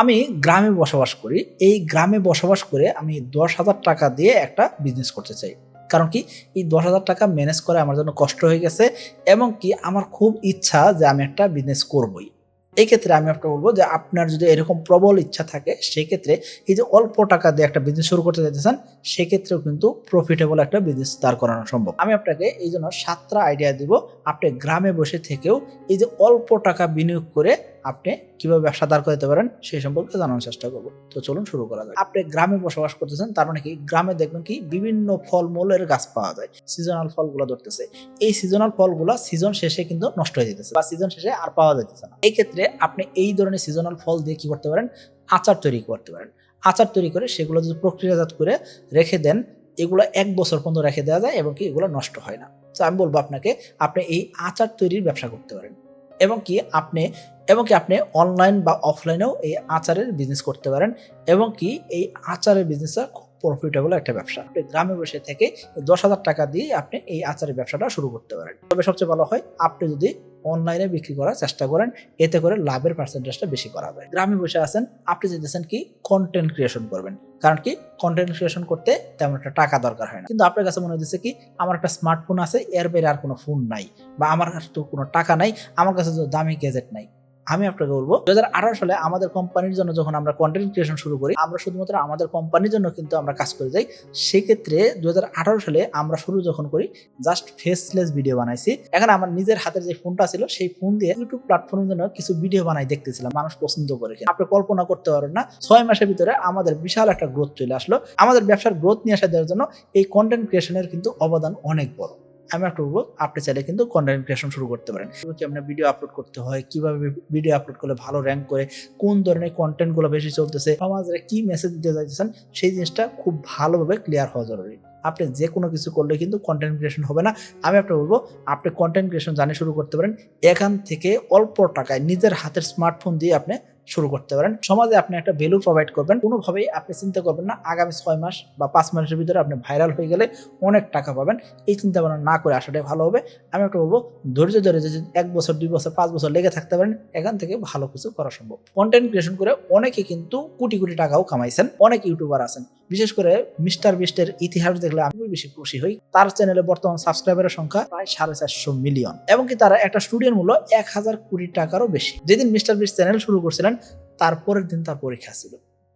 আমি গ্রামে বসবাস করি। এই গ্রামে বসবাস করে আমি দশ হাজার টাকা দিয়ে একটা বিজনেস করতে চাই। কারণ কি? এই দশ হাজার টাকা ম্যানেজ করা আমার জন্য কষ্ট হয়ে গেছে এবং কি আমার খুব ইচ্ছা যে আমি একটা বিজনেস করবই। এই ক্ষেত্রে আমি একটা বলব যে আপনার যদি এরকম প্রবল ইচ্ছা থাকে, সেক্ষেত্রে এই যে অল্প টাকা দিয়ে একটা বিজনেস শুরু করতে চাইতেছেন, সেক্ষেত্রেও কিন্তু প্রফিটেবল একটা বিজনেস দাঁড় করানো সম্ভব। আমি আপনাকে এই জন্য সাতটা আইডিয়া দিব। আপনি গ্রামে বসে থেকেও এই যে অল্প টাকা বিনিয়োগ করে আপনি কীভাবে ব্যবসা দাঁড় করতে পারেন সেই সম্পর্কে জানানোর চেষ্টা করব। তো চলুন শুরু করা যাক। আপনি গ্রামে বসবাস করতেছেন, তার মানে কি? গ্রামে দেখবেন কি? বিভিন্ন ফলমূলের গাছ পাওয়া যায়। সিজনাল ফলগুলো ধরতেছে। এই সিজনাল ফলগুলো সিজন শেষে কিন্তু নষ্ট হয়ে যেতেছে বা সিজন শেষে আর পাওয়া যাইতেছে না। এই ক্ষেত্রে আপনি এই ধরনের সিজনাল ফল দিয়ে কি করতে পারেন? আচার তৈরি করতে পারেন। আচার তৈরি করে সেগুলো যদি প্রক্রিয়াজাত করে রেখে দেন, এগুলো এক বছর পর্যন্ত রেখে দেওয়া যায় এবং কি এগুলো নষ্ট হয় না। তো আমি বলব আপনাকে, আপনি এই আচার তৈরির ব্যবসা করতে পারেন। এবং কি আপনি, এবং কি আপনি অনলাইন বা অফলাইনেও এই আচারের বিজনেস করতে পারেন এবং কি এই আচারের বিজনেসটা খুব প্রফিটেবল একটা ব্যবসা। আপনি গ্রামে বসে থেকে দশ হাজার টাকা দিয়ে আপনি এই আচারের ব্যবসাটা শুরু করতে পারেন। তবে সবচেয়ে ভালো হয় আপনি যদি অনলাইনে বিক্রি করার চেষ্টা করেন। এতে করে লাভের পার্সেন্টেজটা বেশি করা হবে গ্রামে বসে আছেন, আপনি চাইতেছেন কি কন্টেন্ট ক্রিয়েশন করবেন। কারণ কি কন্টেন্ট ক্রিয়েশন করতে তেমন একটা টাকা দরকার হয় না। কিন্তু আপনার কাছে মনে হচ্ছে কি, আমার একটা স্মার্টফোন আছে, এর বাইরে আর কোনো ফোন নাই বা আমার কাছে তো কোনো টাকা নাই, আমার কাছে তো দামি গ্যাজেট নাই। আমি আপনাকে বলব দু হাজার আঠারো সালে আমাদের কোম্পানির জন্য যখন আমরা কন্টেন্ট ক্রিয়েশন শুরু করি, আমরা শুধুমাত্র আমাদের কোম্পানির জন্য কিন্তু আমরা কাজ করে যাই। সেক্ষেত্রে দু হাজার আঠারো সালে আমরা শুরু যখন করি জাস্ট ফেসলেস ভিডিও বানাইছি। এখন আমার নিজের হাতের যে ফোনটা ছিল, সেই ফোন দিয়ে ইউটিউব প্ল্যাটফর্মের জন্য কিছু ভিডিও বানাই দেখতেছিলাম, মানুষ পছন্দ করে আপনি কল্পনা করতে পারেন না, ছয় মাসের ভিতরে আমাদের বিশাল একটা গ্রোথ চলে আসলো। আমাদের ব্যবসার গ্রোথ নিয়ে আসা দেওয়ার জন্য এই কন্টেন্ট ক্রিয়েশনের কিন্তু অবদান অনেক বড়। আমি একটা বলব আপনি চাইলে কিন্তু কন্টেন্ট ক্রিয়েশন শুরু করতে পারেন। কেমন ভিডিও আপলোড করতে হয়, কীভাবে ভিডিও আপলোড করলে ভালো র্যাঙ্ক করে, কোন ধরনের কন্টেন্টগুলো বেশি চলতেছে সমাজে কি মেসেজ দিতে চাইতেছেন, সেই জিনিসটা খুব ভালোভাবে ক্লিয়ার হওয়া জরুরি। আপনি যে কোনো কিছু করলে কিন্তু কন্টেন্ট ক্রিয়েশন হবে না। আমি একটা বলব, আপনি কন্টেন্ট ক্রিয়েশন জানে শুরু করতে পারেন। এখান থেকে অল্প টাকায় নিজের হাতের স্মার্টফোন দিয়ে আপনি শুরু করতে পারেন। সমাজে আপনি একটা ভ্যালু প্রোভাইড করবেন। কোনোভাবেই আপনি চিন্তা করবেন না, আগামী ছয় মাস বা পাঁচ মাসের ভিতরে আপনি ভাইরাল হয়ে গেলে অনেক টাকা পাবেন। এই চিন্তা ভাবনা না করে আসাটাই ভালো হবে। আমি একটা বলব, ধৈর্য ধরে যদি এক বছর, দুই বছর, পাঁচ বছর লেগে থাকতে পারেন, এখান থেকে ভালো কিছু করা সম্ভব। কন্টেন্ট ক্রিয়েশন করে অনেকে কিন্তু কোটি কোটি টাকাও কামাইছেন। অনেক ইউটিউবার আছেন। বিশেষ করে মিস্টার বিস্টের ইতিহাস দেখলে আমি বেশি খুশি হই। তার চ্যানেলে বর্তমান সাবস্ক্রাইবারের সংখ্যা প্রায় সাড়ে চারশো মিলিয়ন এবং কি তারা একটা স্টুডিওর মূল্য এক হাজার কোটি টাকারও বেশি। যেদিন মিস্টার বিস্ট চ্যানেল শুরু করছিলেন তারপরের দিন তার পরীক্ষা ছিল।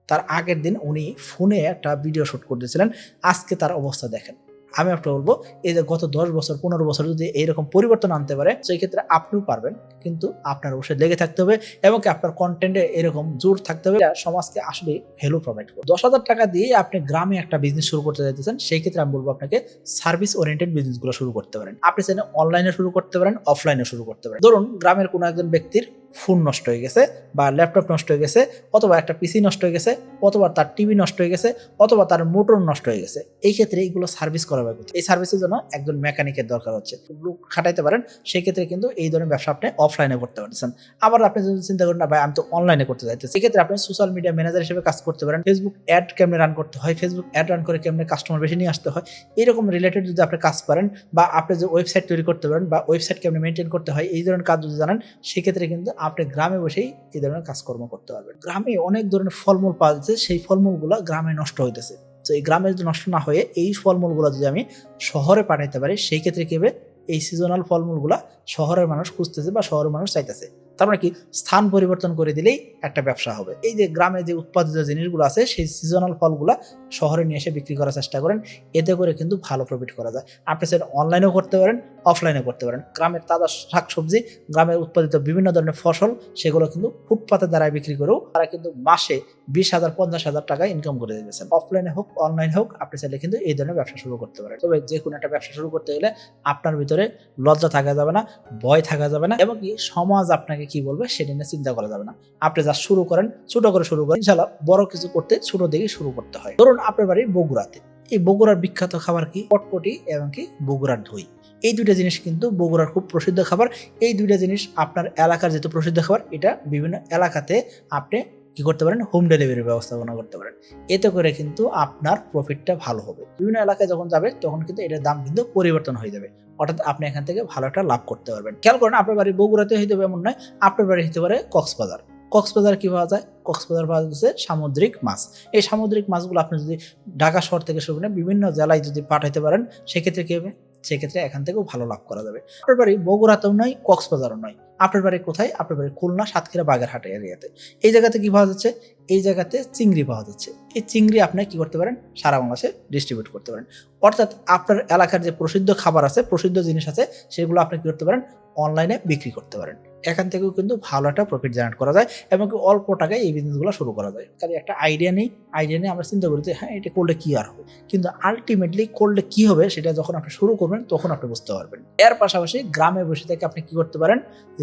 তার আগের দিন উনি ফোনে একটা ভিডিও শুট করতেছিলেন। আজকে তার অবস্থা দেখেন। আমি একটা বলব, এই যে গত দশ বছর, পনেরো বছর যদি এইরকম পরিবর্তন আনতে পারে সেই ক্ষেত্রে আপনিও পারবেন। কিন্তু আপনার অবশ্যই লেগে থাকতে হবে এবং আপনার কন্টেন্টে এরকম জোর থাকতে হবে। সমাজকে আসলে ভ্যালু প্রোভাইড করবে দশ হাজার টাকা দিয়ে আপনি গ্রামে একটা বিজনেস শুরু করতে চাইতেছেন সেই ক্ষেত্রে আমি বলব আপনাকে সার্ভিস ওরিয়েন্টেড বিজনেসগুলো শুরু করতে পারেন। আপনি চাইলে অনলাইনে শুরু করতে পারেন অফলাইনে শুরু করতে পারেন। ধরুন, গ্রামের কোনো একজন ব্যক্তির ফোন নষ্ট হয়ে গেছে বা ল্যাপটপ নষ্ট হয়ে গেছে অথবা একটা পিসি নষ্ট হয়ে গেছে অথবা তার টিভি নষ্ট হয়ে গেছে অথবা তার মোটর নষ্ট হয়ে গেছে। এই ক্ষেত্রে এইগুলো সার্ভিস করা হবে এই সার্ভিসের জন্য একজন মেকানিকের দরকার হচ্ছে। লোক খাটাইতে পারেন সেই ক্ষেত্রে কিন্তু এই ধরনের ব্যবসা আপনি অফলাইনে করতে পারছেন আবার আপনি যদি চিন্তা করেন, না ভাই, আমি তো অনলাইনে করতে চাইতেছি। সেক্ষেত্রে আপনি সোশ্যাল মিডিয়া ম্যানেজার হিসেবে কাজ করতে পারেন। ফেসবুক অ্যাড কেমনে রান করতে হয়? ফেসবুক অ্যাড রান করে কেমনে কাস্টমার বেশি নিয়ে আসতে হয়? এরকম রিলেটেড যদি আপনি কাজ পারেন বা আপনি যে ওয়েবসাইট তৈরি করতে পারেন বা ওয়েবসাইট কেমনে মেনটেন করতে হয়, এই ধরনের কাজ যদি জানেন, সেক্ষেত্রে কিন্তু আপনি গ্রামে বসেই এই ধরনের কাজকর্ম করতে পারবেন। গ্রামে অনেক ধরনের ফলমূল পাওয়া যাচ্ছে, সেই ফলমূলগুলো গ্রামে নষ্ট হইতেছে। তো এই গ্রামে যদি নষ্ট না হয়ে এই ফলমূলগুলো যদি আমি শহরে পাঠাইতে পারি, সেই ক্ষেত্রে কি হবে? এই সিজনাল ফলমূলগুলো শহরের মানুষ খুঁজতেছে বা শহরের মানুষ চাইতেছে। তার মানে কি? স্থান পরিবর্তন করে দিলেই একটা ব্যবসা হবে। এই যে গ্রামে যে উৎপাদিত জিনিসগুলো আছে, সেই সিজনাল ফলগুলো শহরে নিয়ে এসে বিক্রি করার চেষ্টা করেন। এতে করে কিন্তু ভালো প্রফিট করা যায়। আপনি সেটা অনলাইনেও করতে পারেন অফলাইনে করতে পারেন। গ্রামের তাজা শাকসবজি, গ্রামে উৎপাদিত বিভিন্ন ধরনের ফসল, সেগুলো কিন্তু ফুটপাতের দ্বারাই বিক্রি করেও তারা কিন্তু মাসে বিশ হাজার, পঞ্চাশ হাজার টাকা ইনকাম করে দিতেছেন। অফলাইনে হোক অনলাইন হোক, আপনি চাইলে কিন্তু এই ধরনের ব্যবসা শুরু করতে পারেন। তবে যে কোনো একটা ব্যবসা শুরু করতে গেলে আপনার ভিতরে লজ্জা থাকা যাবে না, ভয় থাকা যাবে না, এবং কি সমাজ আপনাকে কি বলবে সেটা নিয়ে চিন্তা করা যাবে না। আপনি যা শুরু করেন, ছোট করে শুরু করেন ইনশাল্লাহ বড় কিছু করতে ছোট দিকে শুরু করতে হয়। ধরুন আপনার বাড়ি বগুড়াতে। এই বগুড়ার বিখ্যাত খাবার কি? পটপটি এবং কি? বগুড়ার দই। এই দুইটা জিনিস কিন্তু বগুড়ার খুব প্রসিদ্ধ খাবার। এই দুইটা জিনিস আপনার এলাকার যেহেতু প্রসিদ্ধ খাবার, এটা বিভিন্ন এলাকাতে আপনি কি করতে পারেন? হোম ডেলিভারি ব্যবস্থাপনা করতে পারেন। এতে করে কিন্তু আপনার প্রফিটটা ভালো হবে। বিভিন্ন এলাকায় যখন যাবে, তখন কিন্তু এটার দাম কিন্তু পরিবর্তন হয়ে যাবে। অর্থাৎ আপনি এখান থেকে ভালো একটা লাভ করতে পারবেন। খেয়াল করেন আপনার বাড়ি বগুড়াতে হইতে হবে এমন নয়। আপনার বাড়ি হইতে পারে কক্সবাজার। কক্সবাজার কী পাওয়া যায়? কক্সবাজার পাওয়া যাচ্ছে সামুদ্রিক মাছ। এই সামুদ্রিক মাছগুলো আপনি যদি ঢাকা শহর থেকে শুরু করে বিভিন্ন জেলায় যদি পাঠাইতে পারেন, সেক্ষেত্রে কী হবে? সেক্ষেত্রে এখান থেকেও ভালো লাভ করা যাবে। আপনার বাড়ি বগুড়াতেও নয়, কক্সবাজারও নয়। আপনার বাড়ি কোথায়? আপনার বাড়ি খুলনা, সাতক্ষীরা, বাগেরহাট এরিয়াতে। এই জায়গাতে কি পাওয়া যাচ্ছে? এই জায়গাতে চিংড়ি পাওয়া যাচ্ছে। এই চিংড়ি আপনি কি করতে পারেন? সারা বাংলাদেশে ডিস্ট্রিবিউট করতে পারেন। অর্থাৎ আপনার এলাকার যে প্রসিদ্ধ খাবার আছে, প্রসিদ্ধ জিনিস আছে, সেগুলো আপনি কি করতে পারেন? অনলাইনে বিক্রি করতে পারেন। এখান থেকেও কিন্তু ভালো একটা প্রফিট জেনারেট করা যায় এবং অল্প টাকায় এই বিজনেসগুলো শুরু করা যায়। কাজে একটা আইডিয়া নেই। আইডিয়া নিয়ে আমরা চিন্তা করি যে হ্যাঁ এটা করলে কী আর হবে? কিন্তু আলটিমেটলি করলে কী হবে? সেটা যখন আপনি শুরু করবেন, তখন আপনি বুঝতে পারবেন। এর পাশাপাশি গ্রামে বসে থেকে আপনি কী করতে পারেন?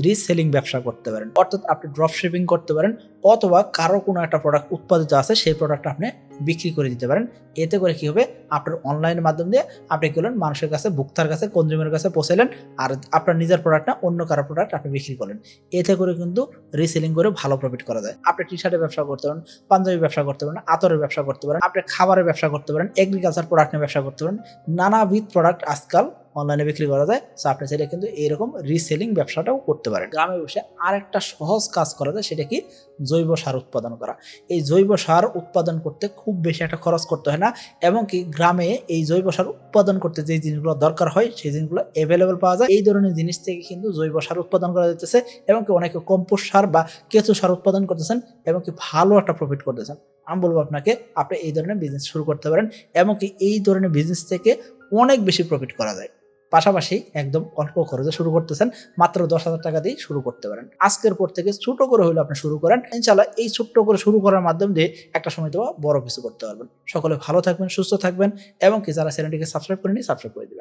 রিসেলিং ব্যবসা করতে পারেন, অর্থাৎ আপনি ড্রপ শিপিং করতে পারেন, অথবা কারও কোনো একটা প্রোডাক্ট উৎপাদিত আছে, সেই প্রোডাক্টটা আপনি বিক্রি করে দিতে পারেন। এতে করে কি হবে? আপনার অনলাইনের মাধ্যম দিয়ে আপনি করলেন মানুষের কাছে, ভোক্তার কাছে কনজিউমারের কাছে পৌঁছালেন আর আপনার নিজের প্রোডাক্ট না, অন্য কারও প্রোডাক্ট আপনি বিক্রি করলেন। এতে করে কিন্তু রিসেলিং করে ভালো প্রফিট করা যায়। আপনি টি শার্টের ব্যবসা করতে পারেন পাঞ্জাবি ব্যবসা করতে পারেন, আতরের ব্যবসা করতে পারেন, আপনি খাবারের ব্যবসা করতে পারেন এগ্রিকালচার প্রোডাক্ট নিয়ে ব্যবসা করতে পারেন, নানাবিধ প্রোডাক্ট আজকাল অনলাইনে বিক্রি করা যায়। সো আপনি চাইলে কিন্তু এইরকম রিসেলিং ব্যবসাটাও করতে পারেন। গ্রামে বসে আরেকটা সহজ কাজ করা যায়, সেটা কি? জৈব সার উৎপাদন করা। এই জৈব সার উৎপাদন করতে খুব বেশি একটা খরচ করতে হয় না। এবং কি গ্রামে এই জৈব সার উৎপাদন করতে যে জিনিসগুলো দরকার হয়, সেই জিনিসগুলো অ্যাভেলেবেল পাওয়া যায়। এই ধরনের জিনিস থেকে কিন্তু জৈব সার উৎপাদন করা যেতেছে এবং কি অনেকে কম্পোস্ট সার বা কেঁচু সার উৎপাদন করতেছেন এবং কি ভালো একটা প্রফিট করতেছেন। আমি বলব আপনাকে, আপনি এই ধরনের বিজনেস শুরু করতে পারেন এবং কি এই ধরনের বিজনেস থেকে অনেক বেশি প্রফিট করা যায়। পাশাপাশি একদম অল্প খরচে শুরু করতেছেন, মাত্র দশ হাজার টাকা দিয়ে শুরু করতে পারেন। আজকের পর থেকে ছোট করে হলে আপনি শুরু করেন। ইনশাল্লাহ এই ছোট্ট করে শুরু করার মাধ্যম দিয়ে একটা সময় তো বড় কিছু করতে পারবেন। সকলে ভালো থাকবেন, সুস্থ থাকবেন এবং কি যারা চ্যানেলটিকে সাবস্ক্রাইব করেনি সাবস্ক্রাইব করে দেবেন।